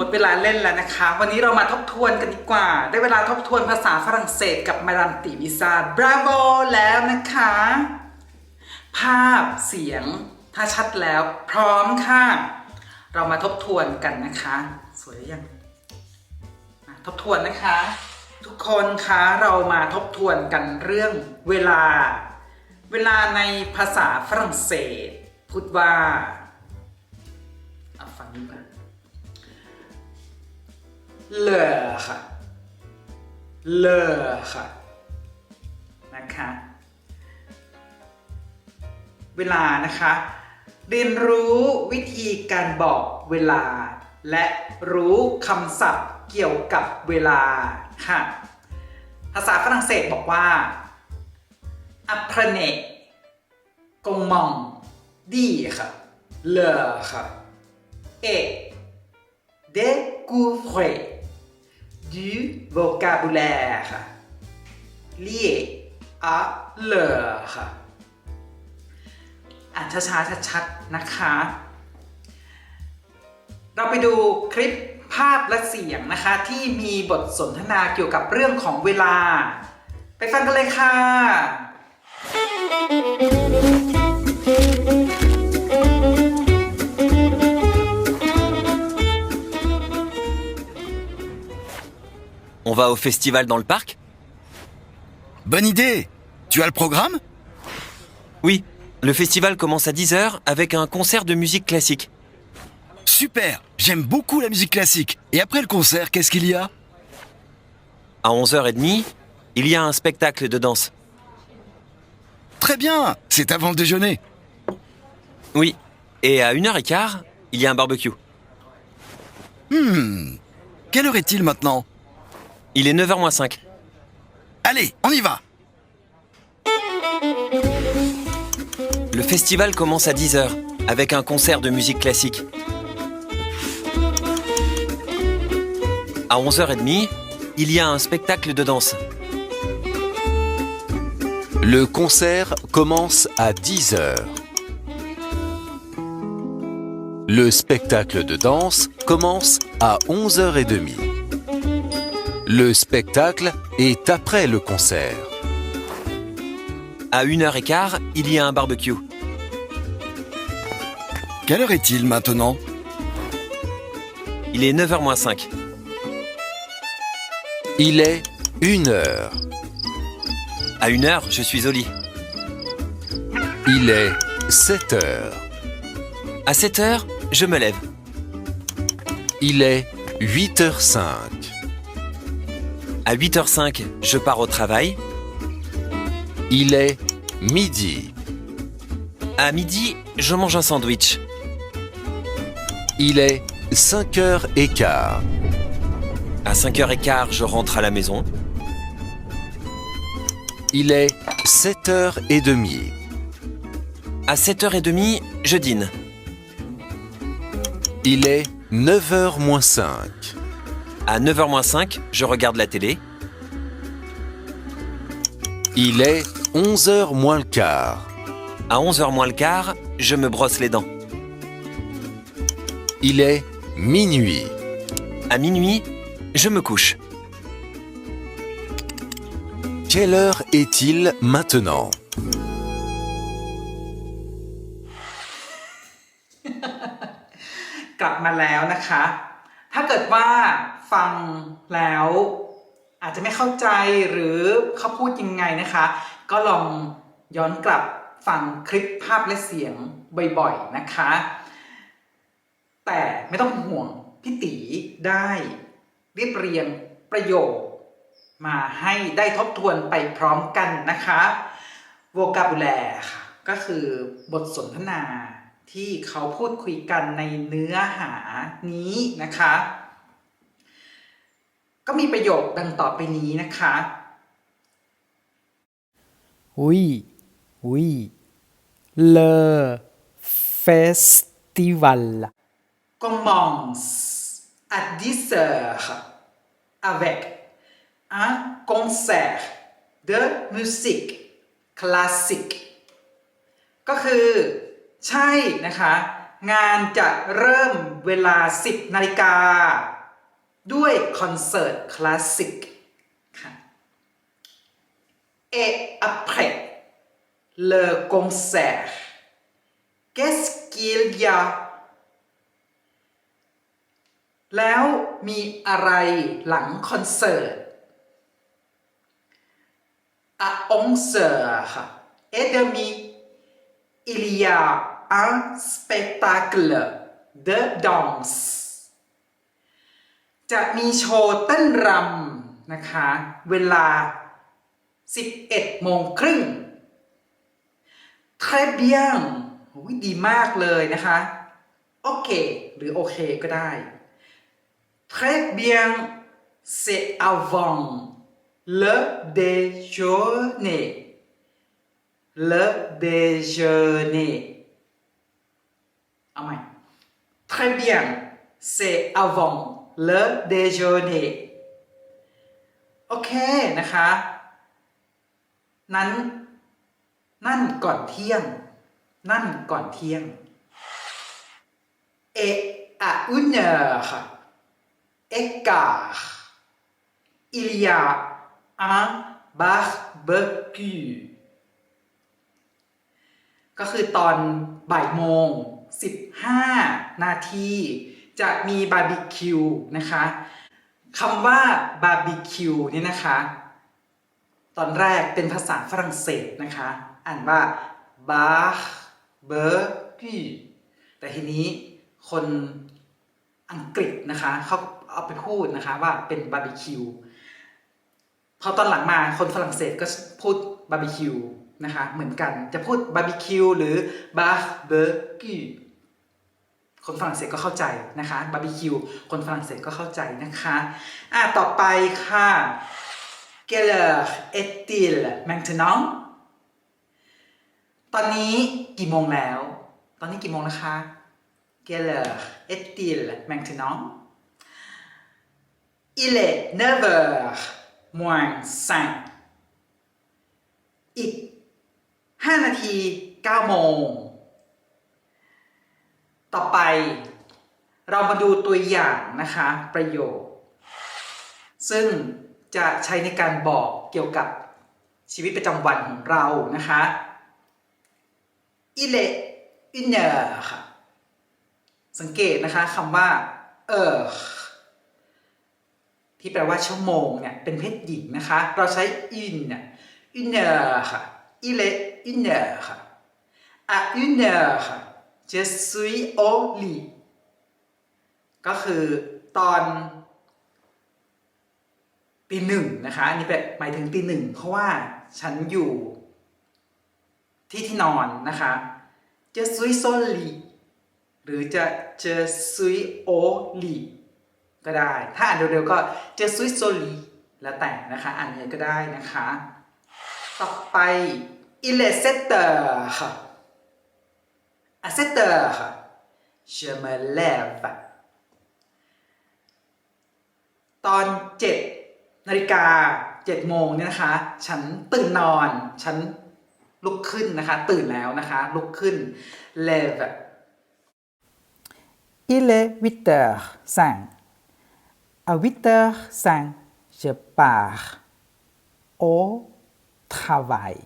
มดเวลาเล่นแล้วนะคะ วันนี้เรามาทบทวนกันดีกว่า ได้เวลาทบทวนภาษาฝรั่งเศสกับมาดามติวิซาบราโวแล้วนะคะ ภาพเสียง ถ้าชัดแล้วพร้อมค่ะ เรามาทบทวนกันนะคะ สวยหรือยังทบทวนนะคะ ทุกคนคะเรามาทบทวนกันเรื่องเวลา เวลาในภาษาฝรั่งเศส พูดว่าเอาฟังดูกั น l'heure ค่ะ l'heure ค่ะ นะคะ เวลานะคะ เรียนรู้วิธีการบอกเวลา และรู้คำศัพท์เกี่ยวกับเวลาค่ะ ภาษาฝรั่งเศสบอกว่า apprenez comment dire l'heure et découvrez du vocabulaire lié à l'heure อ่านช้าๆชัดๆนะคะ เราไปดูคลิปภาพและเสียงนะคะ ที่มีบทสนทนาเกี่ยวกับเรื่องของเวลา ไปฟังกันเลยค่ะ On va au festival dans le parc Bonne idée Tu as le programme? Oui, le festival commence à 10h avec un concert de musique classique. Super J'aime beaucoup la musique classique. Et après le concert, qu'est-ce qu'il y a? À 11h30, il y a un spectacle de danse. Très bien C'est avant le déjeuner. Oui, et à 1h15, il y a un barbecue. Hmm. Quelle heure est-il maintenant? Il est 9h moins 5. Allez, on y va Le festival commence à 10h avec un concert de musique classique. À 11h30, il y a un spectacle de danse. Le concert commence à 10 heures. Le spectacle de danse commence à 11h30. Le spectacle est après le concert. À 1h15, il y a un barbecue. Quelle heure est-il maintenant? Il est 9h moins 5. Il est 1 heure. À 1h, je suis au lit. Il est 7 heures. À 7h, je me lève. Il est 8h05. À 8h05, je pars au travail. Il est midi. À midi, je mange un sandwich. Il est 5h15. À 5h15, je rentre à la maison. Il est 7h30. À 7h30, je dîne. Il est 9h moins 5. À 9h moins 5, je regarde la télé. Il est 11h moins le quart. À 11h moins le quart, je me brosse les dents. Il est minuit. À minuit, je me couche. Quelle heure est-il maintenant? ฟังแล้วอาจจะไม่เข้าใจหรือเขาพูดยังไงนะคะ ก็ลองย้อนกลับฟังคลิปภาพและเสียงบ่อยๆนะคะ แต่ไม่ต้องห่วงพี่ตีได้เรียบเรียงประโยค มาให้ได้ทบทวนไปพร้อมกันนะคะ vocabulary ค่ะก็คือบทสนทนาที่เขาพูดคุยกันในเนื้อหานี้นะคะ ก็มีประโยคดังต่อไปนี้นะคะ Oui, oui. Le festival commence à 10 heures avec un concert de musique classique ก็คือใช่นะคะ งานจะเริ่มเวลา 10 นาฬิกา ด้วยคอนเสิร์ตคลาสสิกค่ะ Et après le concert qu'est-ce qu'il y a แล้วมีอะไรหลังคอนเสิร์ต à 11 heures et demie il y a un spectacle de danse จะมีโชว์เต้นรำนะคะ เวลา 11 โมงครึ่ง très bien โอ้ยดีมากเลยนะคะ โอเค หรือโอเคก็ได้ très bien c'est avant le déjeuner le déjeuner เอาใหม่ très bien c'est avant le déjeuner โอเคนะคะ นั้น นั่นก่อนเที่ยง นั่นก่อนเที่ยง et à une heure et quart il y a un barbecue ก็คือตอนบ่ายโมง 15 นาที จะมีบาร์บีคิวนะคะคำว่าบาร์บีคิวนี่นะคะ ตอนแรกเป็นภาษาฝรั่งเศสนะคะ อ่านว่า barbecue แต่ทีนี้คนอังกฤษนะคะเขาเอาไปพูดนะคะว่าเป็นบาร์บีคิวพอตอนหลังมาคนฝรั่งเศสก็พูดบาร์บีคิวนะคะเหมือนกันจะพูดบาร์บีคิวหรือบาร์เบคิว คนฝรั่งเศสก็เข้าใจนะคะบาร์บีคิวคนฝรั่งเศสก็เข้าใจนะคะอะต่อไปค่ะ Quelle heure est-il maintenant ตอนนี้กี่โมงแล้ว ตอนนี้กี่โมงนะคะ Quelle heure est-il maintenant Il est 9 heures moins 5อีก 5 นาที 9 โมง ต่อไป เรามาดูตัวอย่างนะคะประโยค ซึ่งจะใช้ในการบอกเกี่ยวกับชีวิตประจำวันของเรานะคะ il est une heure ค่ะสังเกตนะคะคำว่า heure ที่แปลว่าชั่วโมงเนี่ยเป็นเพศหญิงนะคะ เราใช้ une เนี่ย une heure ค่ะ il est une heure ค่ะ à une heure ค่ะ je suis au lit ก็คือตอนตีหนึ่งนะคะอันนี่แปลหมายถึงตีหนึ่งเพราะว่าฉันอยู่ที่ที่นอนนะคะ je suis au lit หรือจะ je suis au lit ก็ได้ ถ้าอ่านเร็วๆก็ je suis au lit แล้วแต่นะคะอ่านยังไงก็ได้นะคะ ต่อไป il est 7 heures À 7 heures, je me lève ตอนเจ็ดนาฬิกาเจ็ดโมงเนี่ยนะคะ ฉันตื่นนอน ฉันลุกขึ้นนะคะ ตื่นแล้วนะคะ ลุกขึ้น lève Il est 8 heures 5 À 8 heures 5 je pars au travail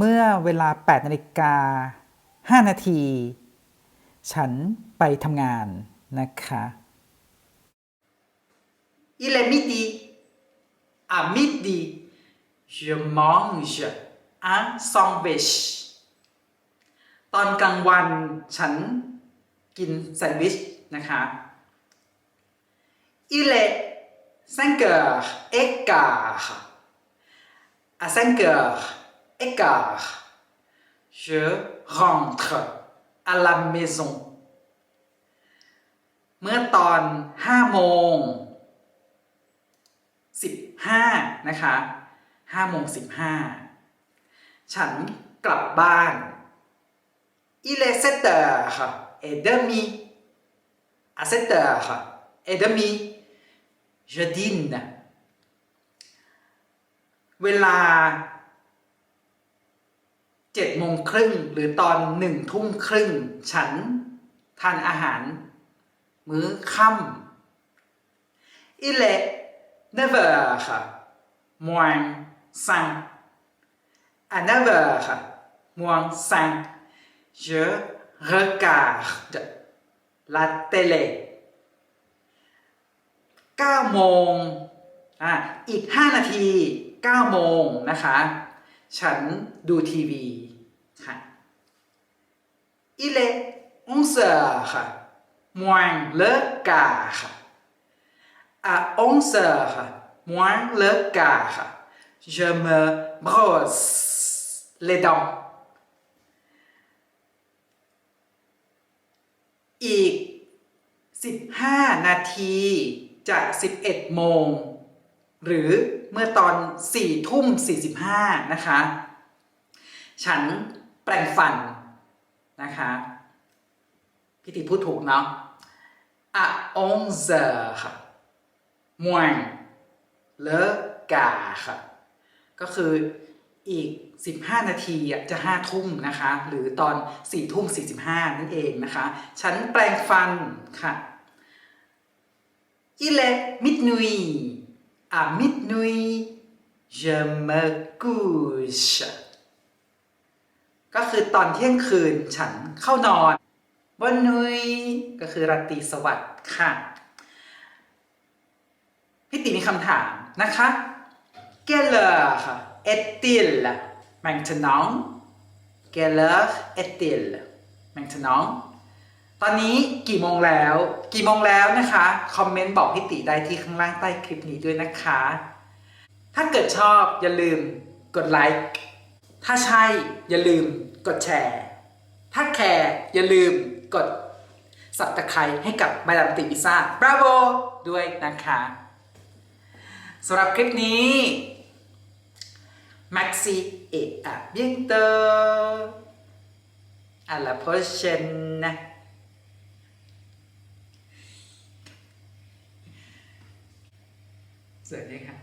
เมื่อเวลา 8นาฬิกา 5 นาที ฉันไปทำงานนะคะ il est midi à midi je mange un sandwich ตอนกลางวันฉันกินแซนด์วิชนะคะ il est 5 heures et quart à 5 heures et quart je rentre à la maison เมื่อตอน5โมง15นะคะ5โมง15ฉันกลับบ้าน il est 7 heures et demi à 7 heures et demi je dîne เวลา เจ็ดโมงครึ่งหรือตอนหนึ่งทุ่มครึ่ง ฉันทานอาหาร มื้อค่ำ Il est 9 heures moins 5 à 9 heures moins 5 je regarde la télé 9โมงอะอีก 5 นาที 9 โมงนะคะ ฉันดูทีวีค่ะ Il est 11 heures moins le quart à 11 heures moins le quart je me brosse les dents อีก 15 นาทีจาก 11 โมง หรือ เมื่อตอน4ทุ่ม45นะคะ ฉันแปรงฟันนะคะพี่ติพูดถูกเนาะ à 11 heures moins le quart ก็คืออีก 15 นาทีอะจะ5ทุ่มนะคะ หรือตอน4ทุ่ม45 นั่นเองนะคะ ฉันแปรงฟันค่ะ Il est minuit à minuit je me couche ก็คือตอนเที่ยงคืนฉันเข้านอนบนนุยก็คือราตรีสวัสดิ์ค่ะ พี่ติมีคำถามนะคะ Quelle heure est-il maintenant Quelle heure est-il maintenant ตอนนี้กี่โมงแล้ว กี่โมงแล้วนะคะ คอมเมนต์บอกพี่ติได้ที่ข้างล่างใต้คลิปนี้ด้วยนะคะ ถ้าเกิดชอบอย่าลืมกดไลค์ ถ้าใช่อย่าลืมกดแชร์ ถ้าแคร์อย่าลืมกดสับตะไคร้ให้กับมาดามติพิซ่าบราโวด้วยนะคะสำหรับคลิปนี้ Maxi et à bientôt à la prochaine สวัสดีค่ะสะ